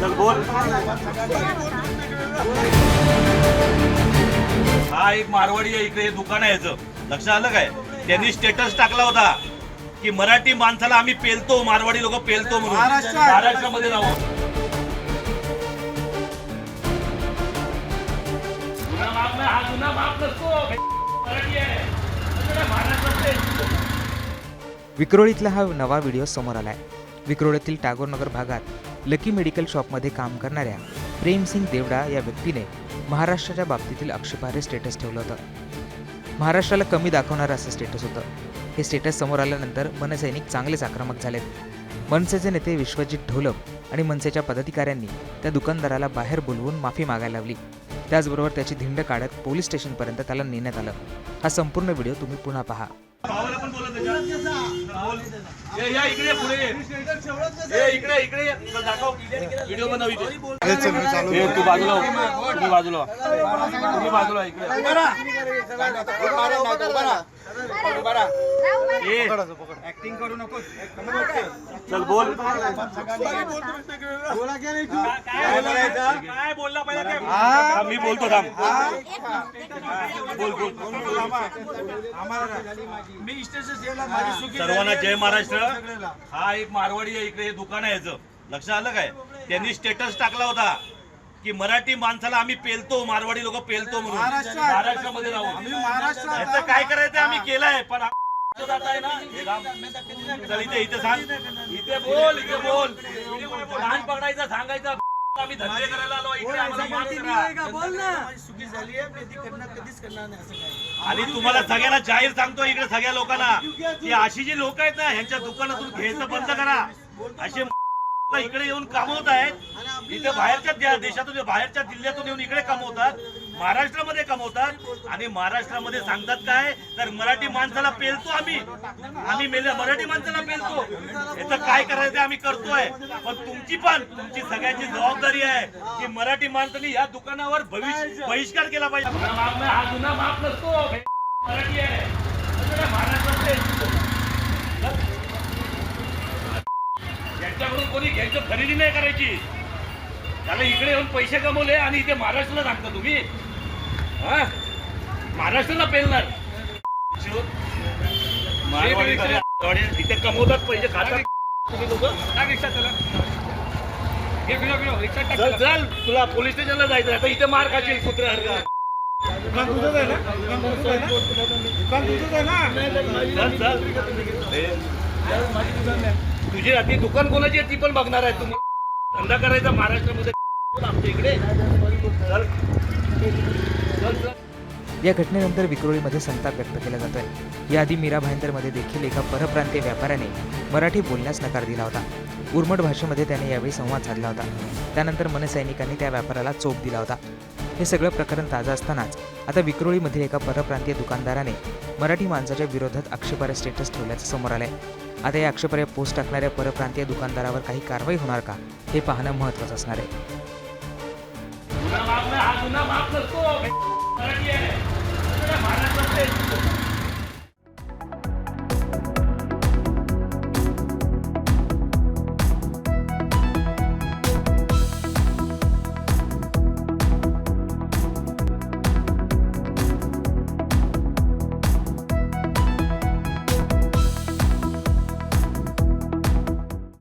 चल बोल हा एक मारवाडी आहे इकडे हे दुकान आहे याचं. लक्षात आलं काय? त्यांनी स्टेटस टाकला होता की मराठी माणसाला आम्ही पेलतो मारवाडी लोक पेलतो म्हणून. महाराष्ट्रात. महाराष्ट्रामध्ये राहू. गुन्हा माफ नाही, हा गुन्हा माफ नसतो. मराठी आहे. महाराष्ट्रातले विक्रोळीतला हा नवा व्हिडिओ समोर आलाय. विक्रोळीतील टागोरनगर भागात लकी मेडिकल शॉपमध्ये काम करणाऱ्या प्रेमसिंग देवडा या व्यक्तीने महाराष्ट्राच्या बाबतीतील आक्षेपार्ह स्टेटस ठेवलं होतं. महाराष्ट्राला कमी दाखवणारं असं स्टेटस होतं. हे स्टेटस समोर आल्यानंतर मनसैनिक चांगलेच आक्रमक झालेत. मनसेचे नेते विश्वजित ढोलप आणि मनसेच्या पदाधिकाऱ्यांनी त्या दुकानदाराला बाहेर बोलवून माफी मागायला लावली. त्याचबरोबर त्याची धिंड काढत पोलीस स्टेशनपर्यंत त्याला नेण्यात आलं. हा संपूर्ण व्हिडिओ तुम्ही पुन्हा पहा भावाला पण बोलत बोल या इकडे पुढे. इकडे इकडे. दाखव. व्हिडिओ बनव इथे. तू बाजूला हो. तुम्ही बाजूला हो. तुम्ही बाजूला हो, इकडे. ऍक्टिंग करू नको चल बोल काय बोलला पाहिजे मी बोलतो थांब बोल बोल मी सर्वांना जय महाराष्ट्र. हा एक मारवाडी आहे इकडे दुकान आहे याचं. लक्षात आलं काय? त्यांनी स्टेटस टाकला होता. की मराठी माणसाला आम्ही पेलतो मारवाडी लोक पेलतो म्हणून. महाराष्ट्रामध्ये राहू. आम्ही महाराष्ट्रात याचं काय करायचं आम्ही केलंय पण आहे ना. हे राम. चल इथे इथे सांग. इथे बोल इथे बोल. लहान पकडायचं सांगायचं आम्ही धंदे करायला आलो. इकडे आम्हाला माफ करा. बोल ना. माझी चुकी झाली आहे. मी ती करणार कधीच करणार नाही असं काय आणि तुम्हाला सगळ्यांना जाहीर सांगतो इकडे सगळ्या लोकांना की अशी जी लोक आहेत ना ह्यांच्या दुकानातून घ्यायचं बंद करा. असे इकडे येऊन कमवत आहेत. इथे बाहेरच्या देशातून बाहेरच्या जिल्ह्यातून येऊन इकडे कमवतात. महाराष्ट्रामध्ये कमवतात. आणि महाराष्ट्रामध्ये सांगतात काय? तर मराठी माणसाला पेलतो आम्ही. आम्ही मराठी माणसाला पेलतो. याचं काय करायचं आम्ही करतोय. पण तुमची पण तुमची सगळ्यांची जबाबदारी आहे की मराठी माणसाने या दुकानावर भविष्य बहिष्कार केला पाहिजे. हा गुन्हा माफ नसतो. मराठी आहे. महाराष्ट्रामध्ये महाराष्ट्रातले यांच्याकडून कोणी घ्यायचं खरेदी नाही करायची. त्याला इकडे येऊन पैसे कमवले आणि इथे महाराष्ट्राला सांगता तुम्ही. हा? महाराष्ट्राला पेलणार. इथे कमवतात पैसे खातात. तुम्ही लोक? चल. चल तुला पोलीस स्टेशनला जायचं आता इथे मार खाशील कुत्र्यासारखा दुकान तुझंच आहे ना? चल चल. तुझी आधी दुकान कोणाची आहे ती पण बघणार आहे तुम्ही. धंदा करायचा महाराष्ट्रामध्ये. आमच्या इकडे. या घटनेनंतर विक्रोळीमध्ये संताप व्यक्त केला जातोय. याआधी मीरा भाईंदरमध्ये देखील एका परप्रांतीय व्यापाऱ्याने मराठी बोलण्यास नकार दिला होता. उर्मट भाषेमध्ये त्याने यावेळी संवाद साधला होता. त्यानंतर मनसैनिकांनी त्या व्यापाऱ्याला चोप दिला होता. हे सगळं प्रकरण ताजं असतानाच आता विक्रोळीमधील एका परप्रांतीय दुकानदाराने मराठी माणसाच्या विरोधात आक्षेपार्ह स्टेटस ठेवल्याचं समोर आलंय. आता या आक्षेपार्ह पोस्ट टाकणाऱ्या परप्रांतीय दुकानदारावर काही कारवाई होणार का? हे पाहणं महत्त्वाचं असणार आहे.